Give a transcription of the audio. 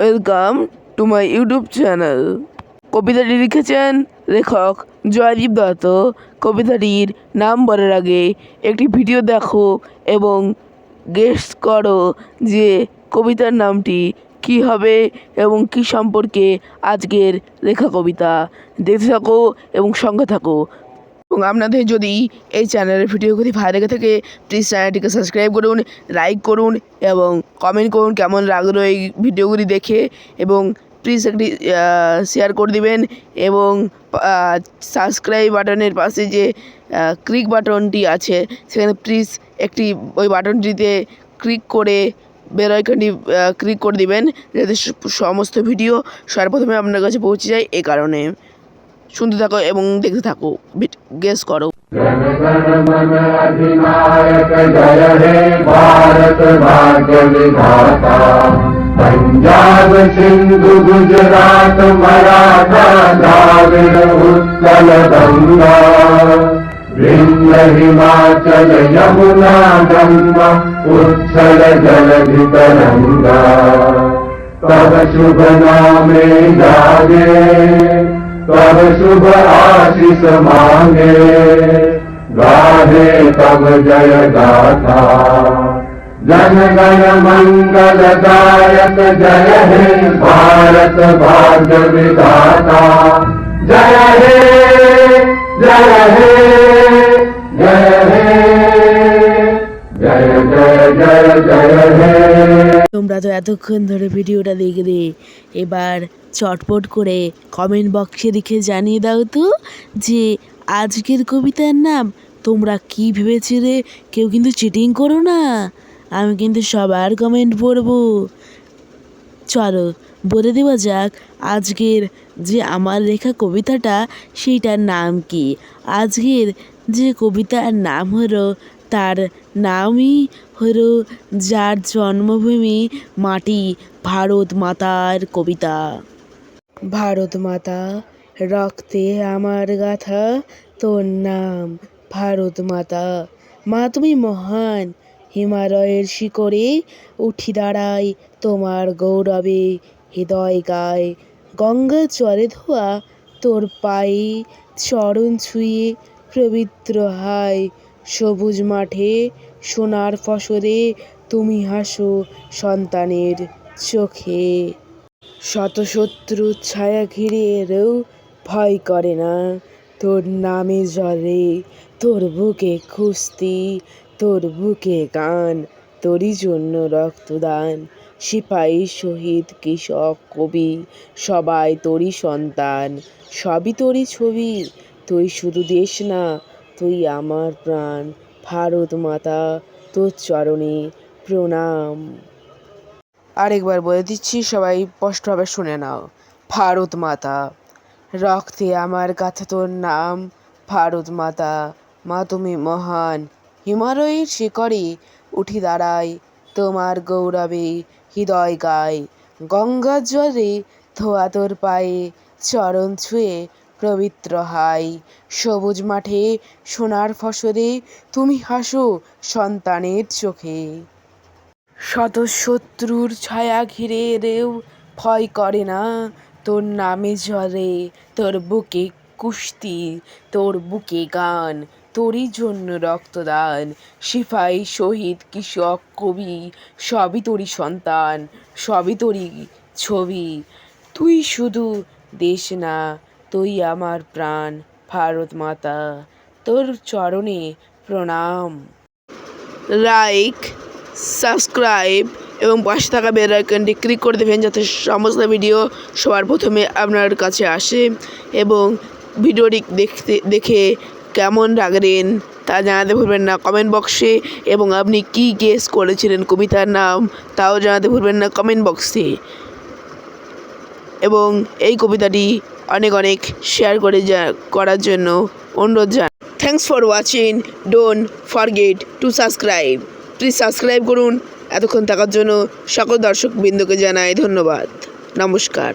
Welcome to my YouTube channel কবিতাটি লিখেছেন লেখক জয়দীপ দত্ত। কবিতাটির নাম বলার আগে একটি ভিডিও দেখো এবং গেস করো যে কবিতার নামটি কী হবে এবং কী সম্পর্কে আজকের লেখা কবিতা। দেখতে থাকো এবং সঙ্গে থাকো। এবং আপনাদের যদি এই চ্যানেলের ভিডিওগুলি ভালো লেগে থাকে প্লিজ চ্যানেলটিকে সাবস্ক্রাইব করুন লাইক করুন এবং কমেন্ট করুন কেমন লাগল এই ভিডিওগুলি দেখে এবং প্লিজ একটি শেয়ার করে দিবেন এবং সাবস্ক্রাইব বাটনের পাশে যে ক্লিক বাটনটি আছে, সেখানে প্লিজ একটি ওই বাটনটিতে ক্লিক করে বেল আইকনটি ক্লিক করে দিবেন, যাতে সমস্ত ভিডিও সবার প্রথমে আপনার কাছে পৌঁছে যায় এই কারণে। শুনতে থাকো এবং দেখতে থাকো গেস করো जन गण मन अधिनायक जय हे भारत भाग्य विधाता पंजाब सिंधु गुजरात मराठा द्राविड उत्कल गंगा विंध्य हिमाचल यमुना गंगा उच्छल जलधि तरंगा तब शुभ नामे जागे तब शुभ आशीष मांगे। गाहे तब जय गाथा। जन गण मंगल दायक जय हे भारत भाग्य विधाता। जय हे जय हे जय हे। তোমরা তো এতক্ষণ ধরে ভিডিওটা দেখলে এবার চটপট করে কমেন্ট বক্সে লিখে জানিয়ে দাও তো যে আজকের কবিতার নাম তোমরা কি ভেবেছিলে কেউ কিন্তু চিটিং করো না। আমি কিন্তু সবার কমেন্ট পড়ব। চলো, বলে দেওয়া যাক আজকের যে আমার লেখা কবিতাটা, সেইটার নাম কি? আজকের যে কবিতার নাম হলো তার নামই হলো যার জন্মভূমি মাটি ভারত মাতার কবিতা। ভারত মাতা, রক্তে আমার গাথা, তোর নাম ভারত মাতা। মা, তুমি মহান, হিমালয়ের শিকড়ে উঠি দাঁড়াই তোমার গৌরবে, হৃদয় গায়। গঙ্গা চরে ধোয়া তোর পায়ে, চরণ ছুঁয়ে পবিত্র হায় সবুজ মাঠে সোনার ফসলে তুমি হাসো সন্তানের চোখে। শত শত্রুর ছায়া ঘিরে এলেও ভয় করে না। তোর নামে জলে তোর বুকে খুস্তি তোর বুকে গান, তোরই জন্য রক্তদান। সিপাহী, শহীদ, কৃষক, কবি, সবাই তোরই সন্তান, সবই তোরই ছবি। তুই শুধু দেশ না তুই আমার প্রাণ, ভারত মাতা, তোর চরণে প্রণাম। আরেকবার বলে দিচ্ছি, সবাই স্পষ্টভাবে শুনে নাও। ভারত মাতা, রক্তে আমার কাছে তোর নাম। ভারত মাতা, মা তুমি মহান। হিমালয়ের শিকড়ে উঠি দাঁড়াই, তোমার গৌরবে হৃদয় গায় গঙ্গার জলে ধোয়া তোর পায়ে, চরণ ছুঁয়ে পবিত্র হাই। সবুজ মাঠে সোনার ফসলে তুমি হাসো সন্তানের চোখে। শত শত্রুর ছায়া ঘিরে রেও ভয় করে না তোর নামে জলে তোর বুকে কুস্তি, তোর বুকে গান, তোরই জন্য রক্তদান। সিপাই, শহীদ, কৃষক, কবি, সবই তোরই সন্তান, সবই তোরই ছবি। তুই শুধু দেশ না তুই আমার প্রাণ, ভারত মাতা, তোর চরণে প্রণাম। লাইক সাবস্ক্রাইব এবং পাশে থাকা বেল আইকনটি ক্লিক করে দেবেন যাতে সমস্ত ভিডিও সবার প্রথমে আপনার কাছে আসে এবং ভিডিওটি দেখতে, দেখে কেমন লাগলেন তা জানাতে ভুলবেন না কমেন্ট বক্সে এবং আপনি কি গেস করেছিলেন কবিতার নাম তাও জানাতে ভুলবেন না কমেন্ট বক্সে এবং এই কবিতাটি অনেক অনেক শেয়ার করে যা, করার জন্য অনুরোধ জান thanks for watching don't forget to subscribe please subscribe করুন। এতক্ষণ থাকার জন্য সকল দর্শকবৃন্দকে জানাই ধন্যবাদ। নমস্কার।